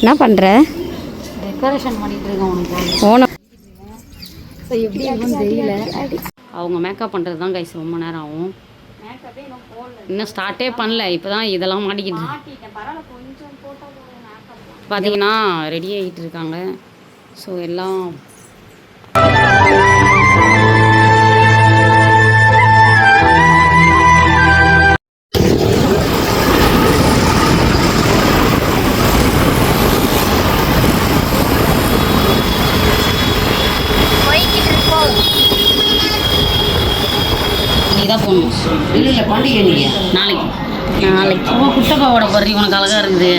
என்ன பண்ணுற டெக்கரேஷன் பண்ணிட்டு இருக்கேன் உனக்கு. ஓனம் எப்படி இருக்குன்னு தெரியல. அவங்க மேக்கப் பண்ணுறது தான் கைஸ் ரொம்ப நேரம் ஆகும். இன்னும் ஸ்டார்ட்டே பண்ணல. இப்போ தான் இதெல்லாம் மாட்டிக்கிட்டு பார்த்தீங்கன்னா ரெடி ஆகிட்டு இருக்காங்க. ஸோ எல்லாம் தான் போகணும் இல்லை இல்லை பண்டிகை நீங்கள் நாளைக்கு. நாளைக்கு. சும்மா குட்டப்பாவோட போடுறீங்க உனக்கு அழகாக இருக்குது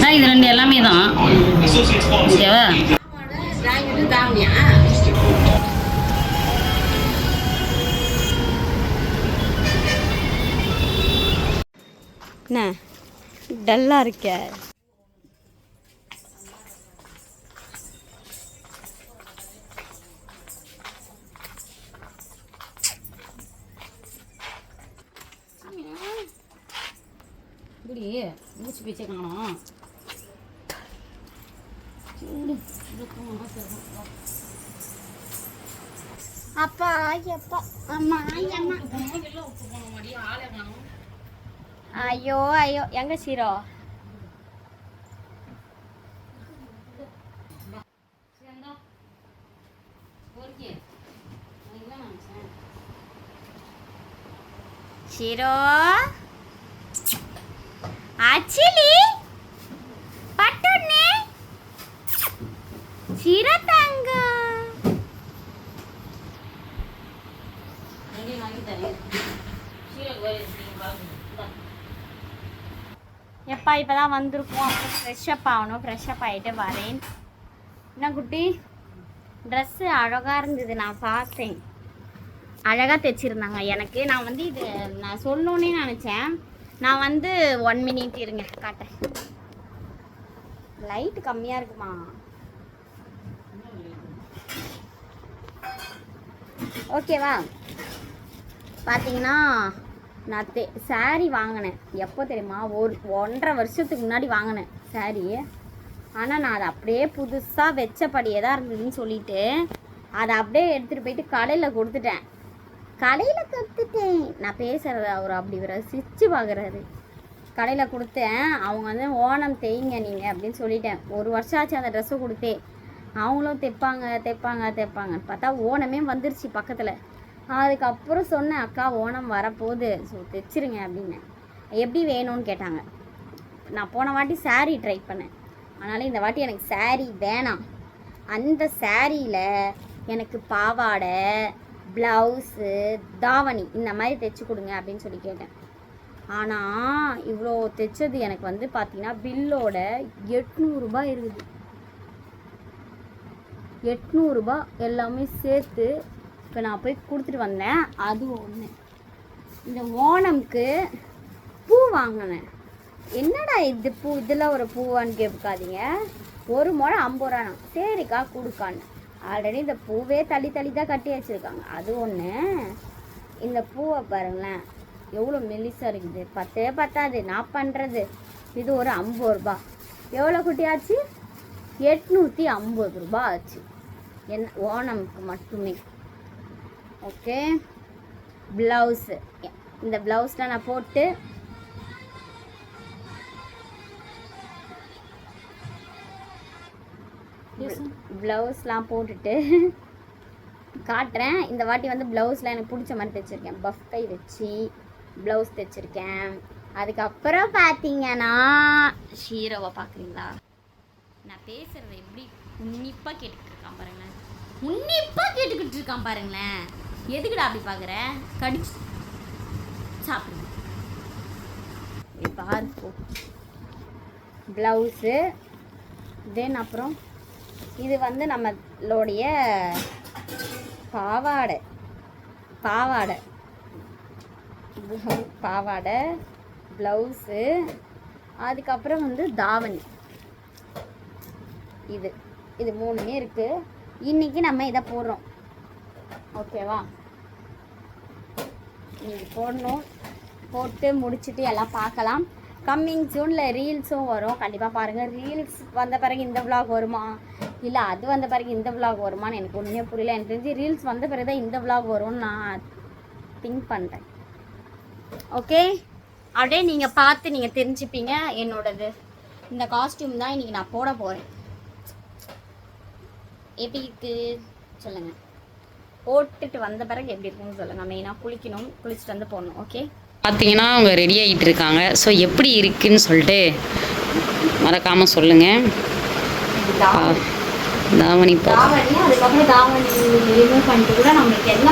ஆ இது ரெண்டு எல்லாமே தான். ஓகேவா? என்ன? டல்லாக இருக்க. இப்படி மூச்சு பேச்சே காணும். அப்பா அப்பா. அம்மா அம்மா. ஐயோ ஐயோ. எங்க சீரோ? சீரோ? பட்டுண்ணே சீரோ தங்கம் எப்பா இப்போ தான் வந்திருக்கோம். அப்புறம் ஃப்ரெஷ்அப் ஆகணும். ஃப்ரெஷ்அப் ஆகிட்டு வரேன். என்ன குட்டி? ட்ரெஸ்ஸு அழகாக இருந்தது. நான் பார்த்தேன். அழகாக தைச்சிருந்தாங்க. எனக்கு நான் வந்து இது நான் சொல்லணுன்னே நினச்சேன். நான் வந்து ஒன் மினிட் இருங்க காட்டேன் லைட் கம்மியாக இருக்குமா? ஓகேவா பார்த்தீங்கன்னா நான் தே சாரீ வாங்கினேன். எப்போ தெரியுமா? ஒரு ஒன்றரை வருஷத்துக்கு முன்னாடி வாங்கினேன் saree. ஆனால் நான் அதை அப்படியே புதுசாக வச்சபடியே தான் இருந்ததுன்னு சொல்லிட்டு அதை அப்படியே எடுத்துகிட்டு போயிட்டு கடையில் கொடுத்துட்டேன். கடையில் கற்றுட்டேன் நான் பேசுகிறத அவர் அப்படி ரசித்து பார்க்குறாரு கடையில் கொடுத்தேன். அவங்க வந்து ஓணம் தேய்ங்க நீங்கள் அப்படின்னு சொல்லிட்டேன். ஒரு வருஷம் ஆச்சு அந்த ட்ரெஸ்ஸை கொடுத்தே. அவங்களும் தைப்பாங்க தைப்பாங்க தைப்பாங்கன்னு பார்த்தா ஓணமே வந்துருச்சு பக்கத்தில். அதுக்கப்புறம் சொன்னேன் அக்கா ஓணம் வரப்போகுது. ஸோ தைச்சிருங்க அப்படின்னு எப்படி வேணும்னு? கேட்டாங்க. நான் போன வாட்டி சாரீ ட்ரை பண்ணேன். அதனால் இந்த வாட்டி எனக்கு சாரீ வேணாம். அந்த சாரியில் எனக்கு பாவாடை ப்ளவுஸு தாவணி இந்த மாதிரி தைச்சி கொடுங்க அப்படின்னு சொல்லி கேட்டேன். ஆனால் இவ்வளோ தைச்சது எனக்கு வந்து பார்த்தீங்கன்னா பில்லோட எட்நூறுபா இருக்குது. எட்நூறுபா எல்லாமே சேர்த்து இப்போ நான் போய் கொடுத்துட்டு வந்தேன். அது ஒன்று இந்த ஓணம்க்கு பூ வாங்கினேன். என்னடா இது பூ? இதில் ஒரு பூவான்னு கேட்காதீங்க. ஒரு முழம் ஐம்பது ரூபா சரிக்கா கொடுக்கான்னு. ஆல்ரெடி இந்த பூவே தள்ளி தள்ளி தான் கட்டி வச்சுருக்காங்க. அது ஒன்று இந்த பூவை பாருங்களேன். எவ்வளோ மெலிசாக இருக்குது. பத்தே பத்தாது. நான் பண்ணுறது இது ஒரு ஐம்பது ரூபா. எவ்வளோ குட்டியாச்சு எட்நூற்றி ஐம்பது ரூபா ஆச்சு. என்ன ஓணமுக்கு மட்டுமே. ஓகே? ப்ளவுஸு. இந்த ப்ளவுஸில் நான் போட்டு ப்ளவுஸ்லாம் போட்டுட்டு காட்டுறேன். இந்த வாட்டி வந்து ப்ளவுஸில் எனக்கு பிடிச்ச மாதிரி தைச்சிருக்கேன். பஃப் கை வச்சு ப்ளவுஸ் தைச்சிருக்கேன். அதுக்கப்புறம் பார்த்தீங்கன்னா ஷீரோவை பார்க்குறீங்களா நான் பேசுகிறத எப்படி உன்னிப்பாக கேட்டுக்கிட்டு இருக்கான் பாருங்களேன். உன்னிப்பாக கேட்டுக்கிட்டு இருக்கான் பாருங்களேன். எதுக்குடா அப்படி பார்க்குற கடிச்சு சாப்பிடுங்க பாரு ப்ளவுஸு தென் அப்புறம் இது வந்து நம்மளுடைய பாவாடை. பாவாடை. பாவாடை ப்ளவுஸு அதுக்கப்புறம் வந்து தாவணி. இது இது மூணுமே இருக்குது இன்றைக்கி நம்ம இதை போடுறோம். ஓகேவா இன்னைக்கு போடணும். போட்டு முடிச்சுட்டு எல்லாம் பார்க்கலாம். கம்மிங் ஜூனில் ரீல்ஸும் வரும். கண்டிப்பாக பாருங்கள் ரீல்ஸ் வந்த பிறகு இந்த vlog வருமா? இல்லை அது வந்த பிறகு இந்த vlog வருமான்னு எனக்கு ஒன்றுமே புரியல. எனக்கு தெரிஞ்சு ரீல்ஸ் வந்த பிறகு தான் இந்த vlog வரும்னு நான் திங்க் பண்ணுறேன் ஓகே அப்படியே நீங்கள் பார்த்து நீங்கள் தெரிஞ்சுப்பீங்க என்னோடது. இந்த காஸ்டியூம் தான் இன்றைக்கி நான் போட போகிறேன் எப்படி இருக்கு? சொல்லுங்கள் போட்டுட்டு வந்த பிறகு எப்படி இருக்குன்னு சொல்லுங்கள் மெயினாக குளிக்கணும் குளிச்சுட்டு வந்து போடணும் ஓகே பார்த்தீங்கன்னா அவங்க ரெடி ஆகிட்டு இருக்காங்க. ஸோ எப்படி இருக்குன்னு சொல்லிட்டு மறக்காமல் சொல்லுங்கள் தாவணி பா தாவணி அதுக்கப்புறம் தாவணி ரிமூவ் பண்ணிட்டு கூட நம்மளுக்கு என்ன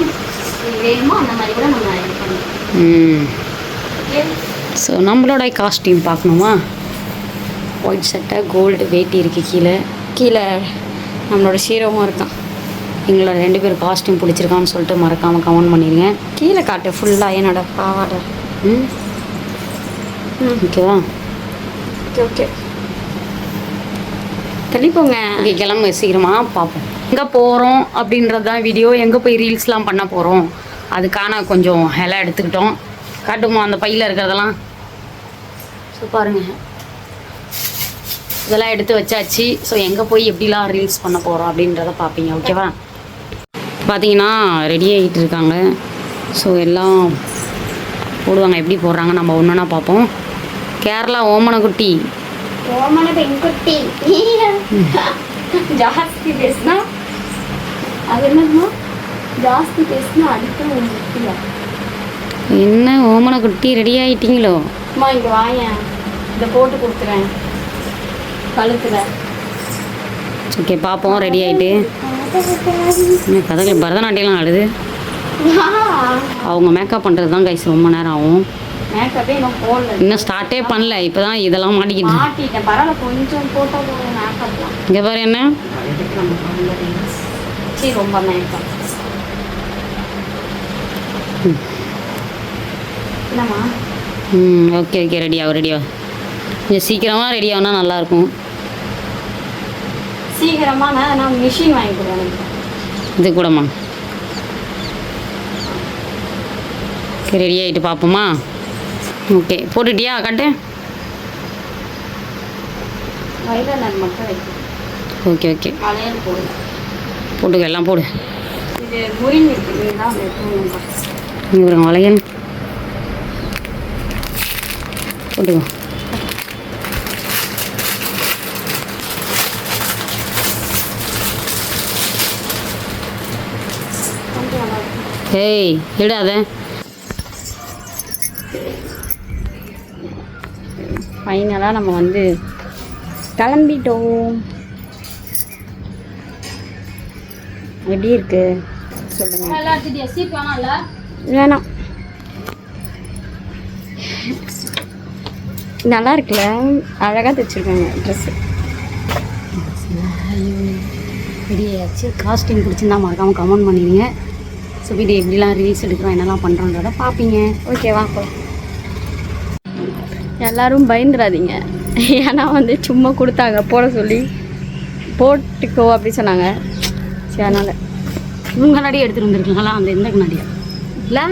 வேணுமோ அந்த மாதிரி கூட நம்ம இது பண்ணிக்கலாம். ம். ஓகே ஸோ நம்மளோட காஸ்டியூம் பார்க்கணுமா? ஒயிட் சட்டை கோல்டு வேட்டி இருக்குது கீழே. கீழே நம்மளோட ஷீரோவும் இருக்கான். எங்களோட ரெண்டு பேர் காஸ்டியூம் பிடிச்சிருக்கான்னு சொல்லிட்டு மறக்காமல் கமெண்ட் பண்ணிடுங்க கீழே காட்டு ஃபுல்லாக என்னோட பாவாடை. ம்? ஓகேவா ஓகே ஓகே தெளிப்போங்க ஓகே கிளம்பு சீக்கிரமாக பார்ப்போம் எங்கே போகிறோம் அப்படின்றது தான் வீடியோ எங்கே போய் ரீல்ஸ்லாம் பண்ண போகிறோம் அதுக்கான கொஞ்சம் எல்லாம் எடுத்துக்கிட்டோம். காட்டுமா அந்த பையில் இருக்கிறதெல்லாம்? ஸோ பாருங்க. இதெல்லாம் எடுத்து வச்சாச்சு. ஸோ எங்கே போய் எப்படிலாம் ரீல்ஸ் பண்ண போகிறோம் அப்படின்றத பார்ப்பீங்க ஓகேவா பார்த்தீங்கன்னா ரெடி ஆகிட்டு இருக்காங்க. ஸோ எல்லாம் போடுவாங்க. எப்படி போடுறாங்க நம்ம ஒன்று பார்ப்போம் கேரளா ஓமனக்குட்டி ஓமன பெண்குட்டி ஜாஸ்தி பேசுனா அது என்னதுமா ஜாஸ்தி பேசுனா அடிக்கும் முக்கிய என்ன ஓமனக்குட்டி ரெடி ஆகிட்டீங்களோ அம்மா இங்கே வாயேன் இதை போட்டு கொடுத்துறேன் கழுத்துல ஓகே பார்ப்போம் ரெடி ஆகிட்டு என்ன கதகளி பரதநாட்டியம்லாம் ஆடுது அவங்க மேக்கப் பண்ணுறது தான் கைஸ் ரொம்ப நேரம் ஆகும் மேக்கப்பே இன்னும் போடல இன்னும் ஸ்டார்ட்டே பண்ணல இப்போ தான் இதெல்லாம் மாட்டிக்கிட்டு மாட்டிட்டேன். பரவாயில்ல கொஞ்சம் மேக்கப்லாம் இங்கே பாரு என்ன? சரி ரொம்ப மேக்கப் என்னம்மா? ம் ஓகே ஓகே ரெடி ஆகும் ரெடி ஆகும் கொஞ்சம் சீக்கிரமாக ரெடி ஆகுனா நல்லாயிருக்கும் சீக்கிரமா நான் மிஷின் வாங்கி கொடுவேன் இது கூடமா ரெடி ஆகிட்டு பார்ப்போமா ஓகே போட்டுட்டியா கட்டு? Okay okay. போட்டுக்க எல்லாம் போடு. ஒரு வளையல். போட்டுக்கோ. ஏய் இடாத ஃபைனலாக நம்ம வந்து கிளம்பிட்டோம். எப்படி இருக்கு? சொல்லுங்க. வேணாம். நல்லா இருக்குல்ல? அழகாக தைச்சிருக்காங்க ட்ரெஸ்ஸு ஆயாச்சு காஸ்டியூம் பிடிச்சிருந்தா மறக்காமல் கமெண்ட் பண்ணிடுங்க ஸோ வீடியோ எப்படிலாம் ரீல்ஸ் எடுக்கிறோம் என்னெல்லாம் பண்ணுறோன்றத பார்ப்பீங்க. ஓகேவா எல்லாரும் பயந்துடாதீங்க. ஏன்னா வந்து சும்மா கொடுத்தாங்க போட சொல்லி. போட்டுக்கோ அப்படி சொன்னாங்க. சரி அதனால். இவங்க கண்ணாடி எடுத்துகிட்டு வந்திருக்காங்களா? அந்த எந்த கண்ணாடியா? இல்லை.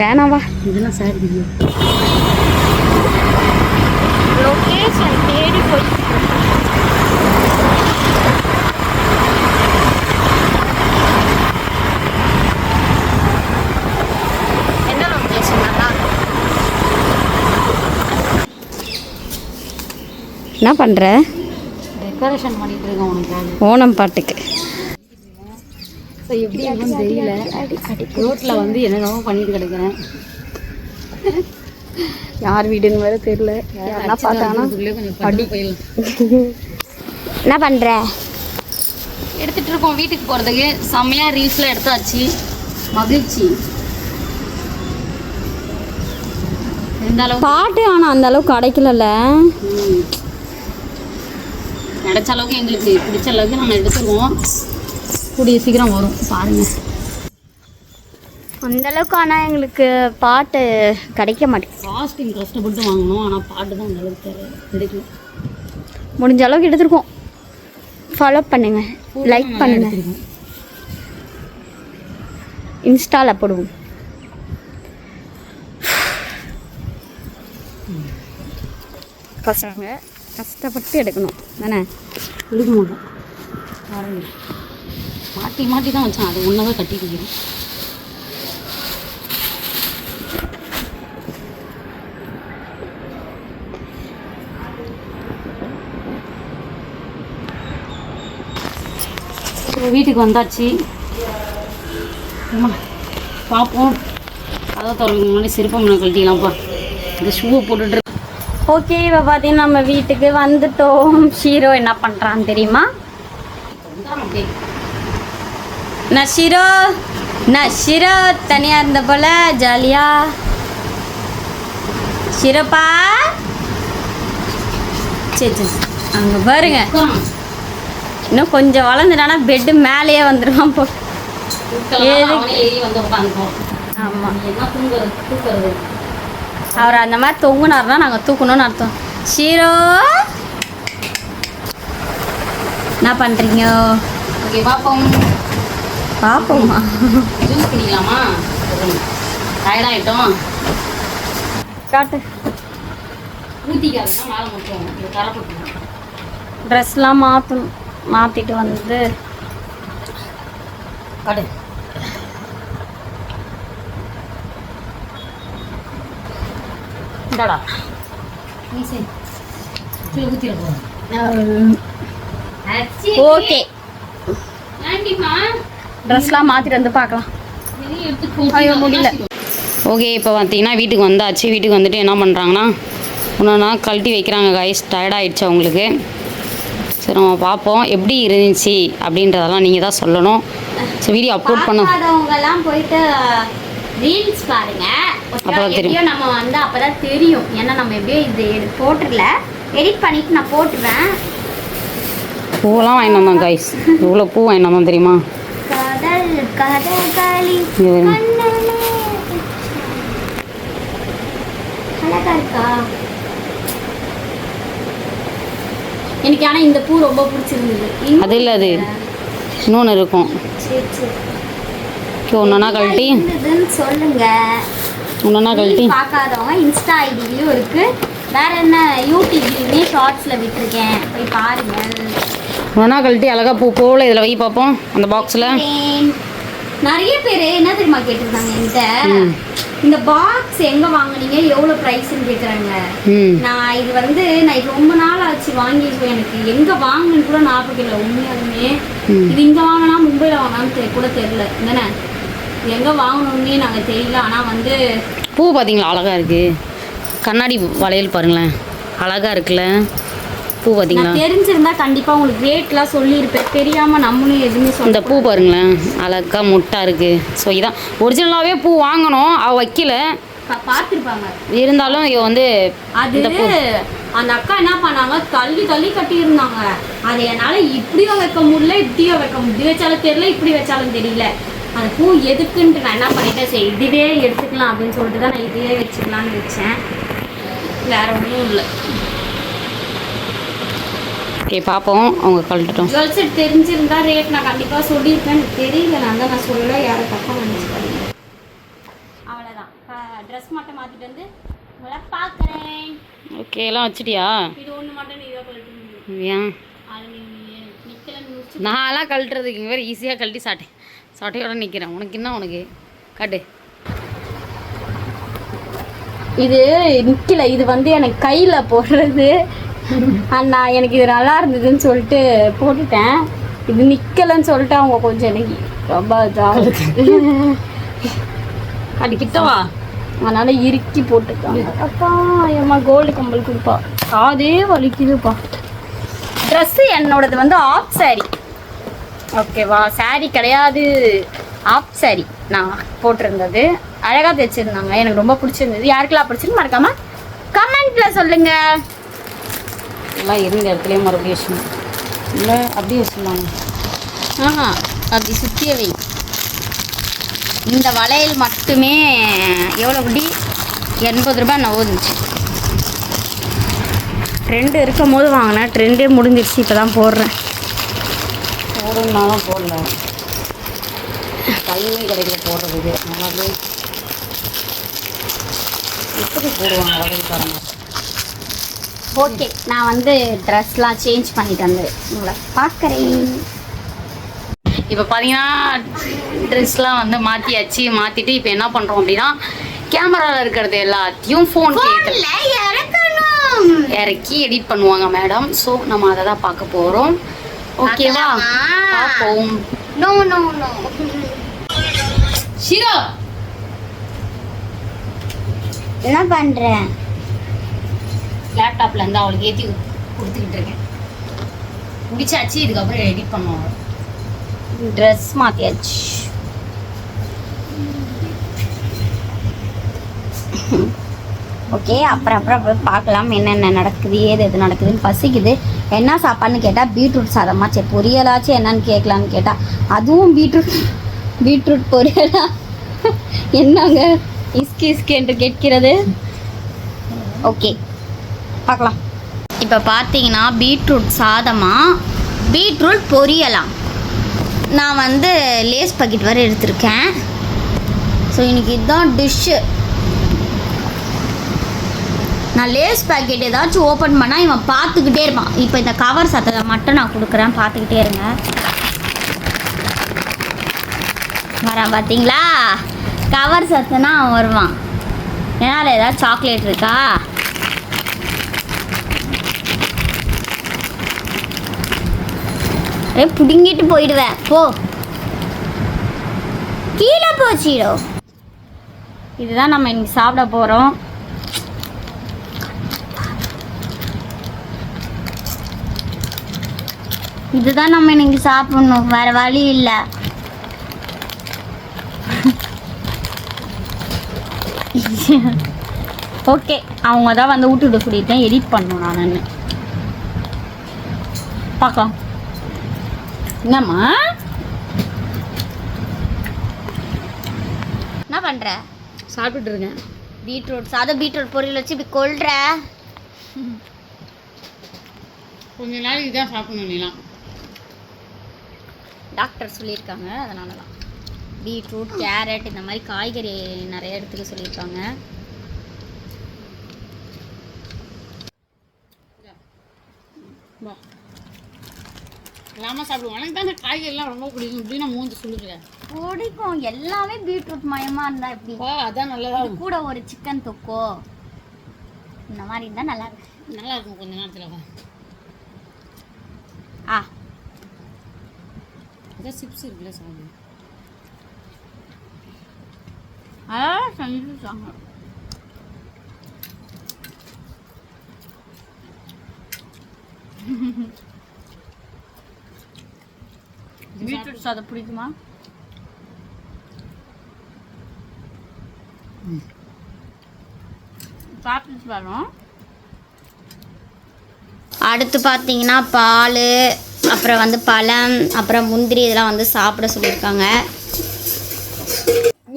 வேணாவா இதெல்லாம் சாரி லொக்கேஷன் தேடி போய் என்ன லொக்கேஷன் நல்லா என்ன பண்ணுற டெக்கரேஷன் பண்ணிட்டு இருக்கேன் உனக்கு. ஓணம் பாட்டுக்கு. ஸோ எப்படி இருக்குன்னு தெரியல. ரோட்டில் வந்து என்னென்னமோ பண்ணிட்டு கிடக்கிறேன். யார் வீடுன்னு வேற தெரியல. யாருன்னா பார்த்தாங்கன்னா போயிடலாம். என்ன பண்ணுற எடுத்துட்டு இருக்கோம் வீட்டுக்கு போகிறதுக்கு செம்மையாக ரீல்ஸில் எடுத்தாச்சு. மகிழ்ச்சி. இருந்தாலும் பாட்டு ஆனால் அந்த அளவுக்கு கிடைக்கலல்ல நினச்ச அளவுக்கு எங்களுக்கு பிடிச்ச அளவுக்கு நாங்கள் எடுத்துருவோம் கூடிய சீக்கிரம் வரும். பாருங்கள் அந்தளவுக்கு ஆனால் எங்களுக்கு பாட்டு கிடைக்க மாட்டேங்குது. காஸ்டிங் கஷ்டப்பட்டு வாங்கணும். ஆனால் பாட்டு தான் அந்தளவுக்கு கிடைக்கும் முடிஞ்ச அளவுக்கு எடுத்துருக்கோம். ஃபாலோ பண்ணுங்கள் லைக் பண்ணுங்கள் இன்ஸ்டாவில் போடுவோம். பசங்க. கஷ்டப்பட்டு எடுக்கணும். தானே? எடுக்க மாட்டோம். பாருங்க. மாட்டி மாட்டி தான் வச்சான். அது ஒன்றதான் கட்டி இப்போ வீட்டுக்கு வந்தாச்சு. பார்ப்போம் கதை திறக்க முன்னாடி சிறுப்பம் கழட்டிக்கலாம்ப்பா இந்த ஷூவை போட்டுட்டு ஓகே இப்போ பார்த்தீங்கன்னா நம்ம வீட்டுக்கு வந்துட்டோம். ஷீரோ என்ன பண்ணுறான்னு தெரியுமா? நான் ஷீரோ? நான் ஷீரோ? தனியாக இருந்த போல ஜாலியா? ஷீரோப்பா? சரி சரி அங்கே பாருங்க. இன்னும் கொஞ்சம் வளர்ந்துட்டானா பெட்டு மேலேயே வந்துடுவான் போ. ஆமாம் அவர் அந்த மாதிரி தொங்குனாருன்னா நாங்கள் தூக்கணும்னு அர்த்தம். ஷீரோ! என்ன பண்ணுறீங்க ஓகே பார்ப்போம் பார்ப்போம்மா ஜூஸ் குடிக்கலாமா? டயர்டாயிட்டோம். காட்டு. ஊற்றிக்காதுன்னா மேலே மட்டும் கரப்பட்டு ட்ரெஸ்லாம் மாற்றணும் மாற்றிட்டு வந்து காடு. இந்தாடா ஓகே. ட்ரெஸ்லாம் மாற்றிட்டு வந்து பார்க்கலாம் ஐயோ, முடியல. ஓகே இப்போ பார்த்தீங்கன்னா வீட்டுக்கு வந்தாச்சு. வீட்டுக்கு வந்துட்டு என்ன பண்ணுறாங்கன்னா ஒன்றா கழட்டி வைக்கிறாங்க கைஸ் டயர்டாயிடுச்சு அவங்களுக்கு. சரி நம்ம பார்ப்போம். எப்படி இருந்துச்சு அப்படின்றதெல்லாம் நீங்கள் தான் சொல்லணும். சரி வீடியோ அப்லோட் பண்ண. பார்க்காதவங்கெல்லாம் போயிட்டு ரீல்ஸ் பாருங்க. எப்படியோ நம்ம வந்து அப்பதான் தெரியும். ஏன்னா நம்ம எப்படியோ இது போட்டுடல. எடிட் பண்ணிட்டு நான் போட்டுருவேன் பூவெல்லாம் வாங்கிட்டு வந்தோம் கைஸ் இவ்வளோ பூ வாங்கிட்டு வந்தோம் தெரியுமா? எனக்கு ஆனா இந்த பூ ரொம்ப பிடிச்சிருந்தது. அது இல்லை அது இன்னொன்று இருக்கும். சரி சரி. ஒன்றா கழட்டி. சொல்லுங்க. ஒன்றா கழட்டி. பார்க்காதவங்க இன்ஸ்டா ஐடியிலையும் இருக்கு. வேற என்ன யூடியூப்லயுமே ஷார்ட்ஸ்ல விட்டுருக்கேன். போய் பாருங்க. ஒன்றா கழட்டி அழகாக பூ போல இதில் வை பார்ப்போம் அந்த பாக்ஸில் நிறைய பேர் என்ன தெரியுமா கேட்டிருந்தாங்க என்கிட்ட. இந்த பாக்ஸ் எங்க வாங்குனீங்க? எவ்வளவு பிரைஸ்ன்னு கேக்குறாங்க. நான் இது வந்து நான் ரொம்ப நாள் ஆச்சு வாங்கி இப்போ எனக்கு. எங்க வாங்கணும்னு கூட ஞாபகம் இல்லை உண்மையாலுமே. இது இங்க வாங்கினா மும்பைல வாங்கினான்னு கூட தெரியல. என்னண்ணே எங்க வாங்கணும்னே நாங்க தெரியல. ஆனா வந்து பூ பார்த்தீங்களா அழகாக இருக்குது கண்ணாடி வளையல் பாருங்களேன். அழகாக இருக்குல்ல? பூ பார்த்தீங்களா தெரிஞ்சிருந்தா கண்டிப்பா உங்களுக்கு ரேட்லாம் சொல்லியிருப்பேன். தெரியாம நம்மளும் எதுவுமே சொல்ல இந்த பூ பாருங்களேன். அழகாக முட்டா இருக்குது ஸோ இதான். ஒரிஜினலாகவே பூ வாங்கணும். அவ வைக்கல. பார்த்திருப்பாங்க. இருந்தாலும் இவ வந்து அது அந்த அக்கா என்ன பண்ணாங்க? தள்ளி தள்ளி கட்டி இருந்தாங்க அதை என்னால இப்படியும் வைக்க முடியல இப்படியும் வைக்க முடியும் வச்சாலும் தெரியல இப்படி வச்சாலும் தெரியல. அந்த பூ எதுக்குன்ட்டு நான் என்ன பண்ணிட்டேன்? சரி இதுவே எடுத்துக்கலாம் அப்படின்னு சொல்லிட்டு தான் நான் இதுவே வச்சுக்கலாம்னு வச்சேன். வேற ஒன்றும் இல்லை. ஓகே பார்ப்போம் அவங்க கழட்டட்டும். ஜுவல் செட் தெரிஞ்சிருந்தா ரேட் நான் கண்டிப்பாக சொல்லியிருப்பேன். தெரியல. நான் தான் நான் சொல்லல. யாரும் தப்பாக நினச்சிக்காதீங்க. அவ்வளோதான் ட்ரெஸ் மட்டும் மாற்றிட்டு வந்து உங்களை பார்க்குறேன். ஓகே எல்லாம் வச்சிட்டியா? இது ஒன்று மட்டும் நீ கழட்டி. ஏன் நான்லாம் கழட்டுறதுக்கு வேறு ஈஸியாக கழட்டி சாட்டேன். சாட்டையோட நிற்கிறேன் உனக்கு என்ன உனக்கு? காட்டு. இது நிற்கல இது வந்து எனக்கு கையில் போடுறது. அண்ணா எனக்கு இது நல்லா இருந்ததுன்னு சொல்லிட்டு போட்டுட்டேன். இது நிற்கலன்னு சொல்லிட்டு அவங்க கொஞ்சம் எனக்கு ரொம்ப காட்டு கிட்டவா அதனால இறுக்கி போட்டுருக்காங்க அப்பா ஏம்மா கோல்டு கம்பல் கொடுப்பா. காதே வலிக்குதுப்பா. ட்ரெஸ்ஸு என்னோடது வந்து ஆஃப் ஓகேவா saree கிடையாது. Half saree. நான் போட்டிருந்தது. அழகாக தைச்சிருந்தாங்க. எனக்கு ரொம்ப பிடிச்சிருந்தது. யாருக்கெல்லாம் பிடிச்சிருந்து மறக்காம கமெண்ட்ல சொல்லுங்க. எல்லாம் இருந்த இடத்துலயே மறுபடியும் வச்சுக்கணும் இல்லை அப்படியே வச்சுருந்தாங்க ஆஹா அப்படி சுற்றிய வை. இந்த வளையல் மட்டுமே எவ்வளோ குடி எண்பது ரூபாய் நான் ஓதுச்சு. ட்ரெண்டு இருக்கும் போது வாங்கினேன். ட்ரெண்டே முடிஞ்சிருச்சு. இப்போ தான் போடுறேன். போடணுன்னாலும் போடல. கல்லே கிடைக்கல போடுறதுக்கு. அதனால எப்படி போடுவாங்க வளையல்காரங்க ஓகே நான் வந்து ட்ரெஸ்லாம் சேஞ்ச் பண்ணிட்டு வந்து உங்களை பார்க்குறேன். இப்போ பார்த்தீங்கன்னா ட்ரெஸ்லாம் வந்து மாற்றியாச்சு மாற்றிட்டு இப்போ என்ன பண்ணுறோம் அப்படின்னா கேமராவில் இருக்கிறது எல்லாத்தையும் ஃபோன் இறக்கி எடிட் பண்ணுவாங்க மேடம் ஸோ நம்ம அதை தான் பார்க்க போகிறோம் ஓகேவா? பார்ப்போம். No no no Shiro! என்ன பண்ணுறேன் லேப்டாப்ல இருந்து அவளுக்கு ஏற்றி கொடுத்துக்கிட்டு இருக்கேன். முடிச்சாச்சு இதுக்கப்புறம் எடிட் பண்ணுவாங்க ட்ரெஸ் மாற்றியாச்சு ஓகே அப்புறம் அப்புறம் பார்க்கலாம் என்னென்ன நடக்குது ஏது எது நடக்குதுன்னு பசிக்குது. என்ன சாப்பாடுன்னு கேட்டால் பீட்ரூட் சாதமா சரி பொரியலாச்சு என்னன்னு கேட்கலான்னு கேட்டால் அதுவும் பீட்ரூட் பீட்ரூட் பொரியலா? என்னங்க? இஸ்கி இஸ்கி என்று கேட்கிறது. ஓகே பார்க்கலாம். இப்போ பார்த்தீங்கன்னா பீட்ரூட் சாதமாக பீட்ரூட் பொரியலாம் நான் வந்து லேஸ் பாக்கெட் வரை எடுத்திருக்கேன். ஸோ இன்றைக்கி இதுதான் டிஷ்ஷு நான் லேஸ் பாக்கெட் ஏதாச்சும் ஓப்பன் பண்ணால் இவன் பார்த்துக்கிட்டே இருப்பான். இப்போ இந்த கவர் சத்தத்தை மட்டும் நான் கொடுக்குறேன். பார்த்துக்கிட்டே இருங்க. வரான் பார்த்தீங்களா? கவர் சத்தனா அவன் வருவான். ஏன்னா அதில் ஏதாவது சாக்லேட் இருக்கா? ஏ பிடுங்கிட்டு போயிடுவேன் போ. கீழே போச்சிடோ இதுதான் நம்ம இன்னைக்கு சாப்பிட போகிறோம் இதுதான் நம்ம இன்னைக்கு சாப்பிடணும். வேற வழி இல்லை. ஓகே அவங்க தான் வந்து விட்டுட்டு சொல்லிட்டேன் எடிட் பண்ணணும் நான் பார்க்கலாம் என்னம்மா? என்ன பண்ற? சாப்பிட்டுட்டு இருக்கேன். பீட்ரூட் சாதம் பீட்ரூட் பொரியல் வச்சு இப்படி கொள்ற கொஞ்ச நாளைக்கு தான் சாப்பிடணும் நீலாம். டாக்டர் சொல்லியிருக்காங்க. அதனால தான் பீட்ரூட் கேரட் இந்த மாதிரி காய்கறி நிறைய எடுத்துக்க சொல்லியிருக்காங்க. இல்லாமல் சாப்பிடுவோம். எனக்கு தான் காய்கறிலாம் ரொம்ப பிடிக்கும். இப்படி நான் மூஞ்சி சொல்லுறேன் பிடிக்கும். எல்லாமே பீட்ரூட் மயமா இருந்தா எப்படி? வா அதான் நல்லதா இது கூட ஒரு சிக்கன் தொக்கோ. இந்த மாதிரி இருந்தா நல்லா இருக்கும். நல்லா இருக்கும் கொஞ்ச நேரத்தில் வா ஆ அதான் சிப்ஸ் இருக்குல்ல சாமி. அதான் செஞ்சுட்டாங்க பீட்ரூட் சாதம் பிடிக்குமா? சாப்பிட்டு வரோம். அடுத்து பார்த்தீங்கன்னா பால். அப்புறம் வந்து பழம் அப்புறம் முந்திரி இதெல்லாம் வந்து சாப்பிட சொல்லியிருக்காங்க.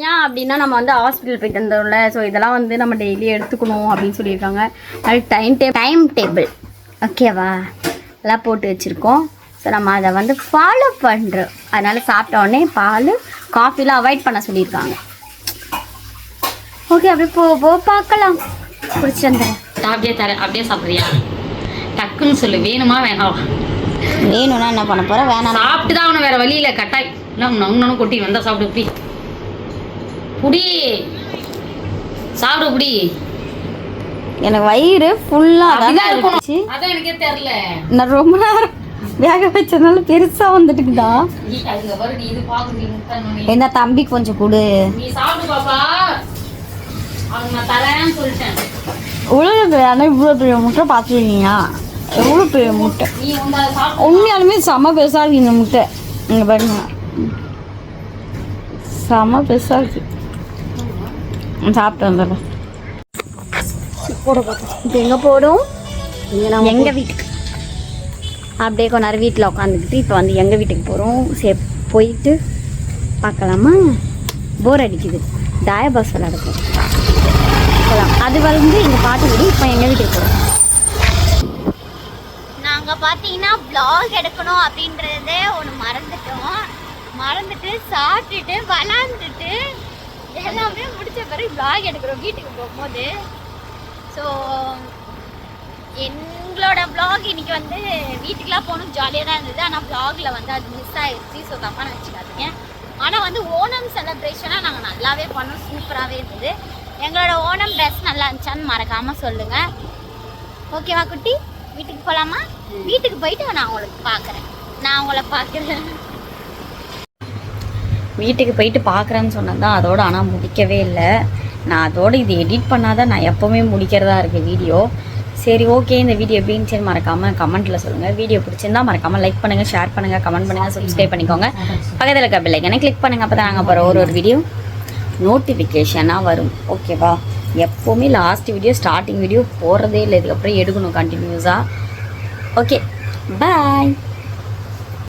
ஏன் அப்படின்னா நம்ம வந்து ஹாஸ்பிட்டல் போயிட்டு வந்தோம்ல ஸோ இதெல்லாம் வந்து நம்ம டெய்லி எடுத்துக்கணும் அப்படின்னு சொல்லியிருக்காங்க. அது டைம் டே டைம் டேபிள் ஓகேவா எல்லாம் போட்டு வச்சுருக்கோம். ஸோ நம்ம அதை வந்து ஃபாலோ பண்ணுறோம் அதனால் சாப்பிட்ட உடனே பால் காஃபிலாம் அவாய்ட் பண்ண சொல்லியிருக்காங்க. ஓகே அப்படியே போ போ பார்க்கலாம். பிடிச்சி வந்துடுறேன். அப்படியே தர அப்படியே சாப்பிட்றியா? டக்குன்னு சொல்லு. வேணுமா வேணாம் வேணும்னா என்ன பண்ண போகிறேன் வேணாம் சாப்பிட்டு தான் அவனை வேற வழியில கட்டாய் நங்கு கொட்டி வந்தா சாப்பிடு புடி. புடி. சாப்பிடு புடி. எனக்கு வயிறு ஃபுல்லாக இருக்கணும். அதான் எனக்கே தெரியல. நான் ரொம்ப நேரம் வேக வச்சதுனால பெருசாக வந்துட்டுக்குதா? என்ன தம்பி கொஞ்சம் கொடு. உலகத்தில் ஆனால் இவ்வளோ பெரிய முட்டை பார்த்துருக்கீங்க எவ்வளோ பெரிய முட்டை? உண்மையாலுமே செம பெருசாக இருக்கு இந்த முட்டை. இங்கே பாருங்க. செம பெருசாக இருக்கு. சாப்பிட்டு வந்துடுறேன். இப்போ எங்கே போடும்? எங்கள் வீட்டுக்கு. அப்படியே கொஞ்ச நேரம் வீட்டில் உட்காந்துக்கிட்டு இப்போ வந்து எங்கள் வீட்டுக்கு போகிறோம் சரி போயிட்டு பார்க்கலாமா போர் அடிக்குது. தாய பாஸ் போகிறோம் போகலாம் அது வந்து எங்கள் பாட்டு வீடு இப்போ எங்கள் வீட்டுக்கு போகிறோம் பார்த்தீங்கன்னா ப்ளாக் எடுக்கணும் அப்படின்றதே ஒன்று மறந்துட்டோம். மறந்துட்டு சாப்பிட்டுட்டு விளாண்டுட்டு எல்லாமே முடிச்ச பிறகு ப்ளாக் எடுக்கிறோம். வீட்டுக்கு போகும்போது. ஸோ எங்களோட ப்ளாக் இன்னைக்கு வந்து வீட்டுக்கெலாம் போகணும். ஜாலியாக தான் இருந்தது. ஆனால் ப்ளாகில் வந்து அது மிஸ் ஆகிடுச்சு ஸோ தப்பாக நினச்சிக்காதீங்க. ஆனால் வந்து ஓணம் செலப்ரேஷனாக நாங்கள் நல்லாவே பண்ணோம். சூப்பராகவே இருந்தது. எங்களோட ஓணம் ட்ரெஸ் நல்லா இருந்துச்சான்னு மறக்காமல் சொல்லுங்கள் ஓகேவா குட்டி? வீட்டுக்கு போகலாமா வீட்டுக்கு போயிட்டு நான் உங்களுக்கு பார்க்குறேன் நான் உங்களை பார்க்குறேன் வீட்டுக்கு போயிட்டு பார்க்குறேன்னு சொன்னது தான் அதோட ஆனால் முடிக்கவே இல்லை. நான் அதோட இது எடிட் பண்ணாதான் நான் எப்போவுமே முடிக்கிறதா இருக்குது வீடியோ. சரி ஓகே இந்த வீடியோ எப்படின்னு சரி மறக்காமல் கமெண்ட்டில் சொல்லுங்கள் வீடியோ பிடிச்சிருந்தா மறக்காமல் லைக் பண்ணுங்கள் ஷேர் பண்ணுங்கள் கமெண்ட் பண்ணுங்கள் சப்ஸ்கிரைப் பண்ணிக்கோங்க. பக்கத்தில் இருக்க பிள்ளைங்க கிளிக் பண்ணுங்கள் அப்போ தான் நாங்கள் போகிற ஒரு ஒரு வீடியோ நோட்டிஃபிகேஷனாக வரும். ஓகேவா எப்போவுமே லாஸ்ட் வீடியோ ஸ்டார்டிங் வீடியோ போடுறதே இல்லை. இதுக்கப்புறம் எடுக்கணும் கண்டினியூஸாக ஓகே பாய்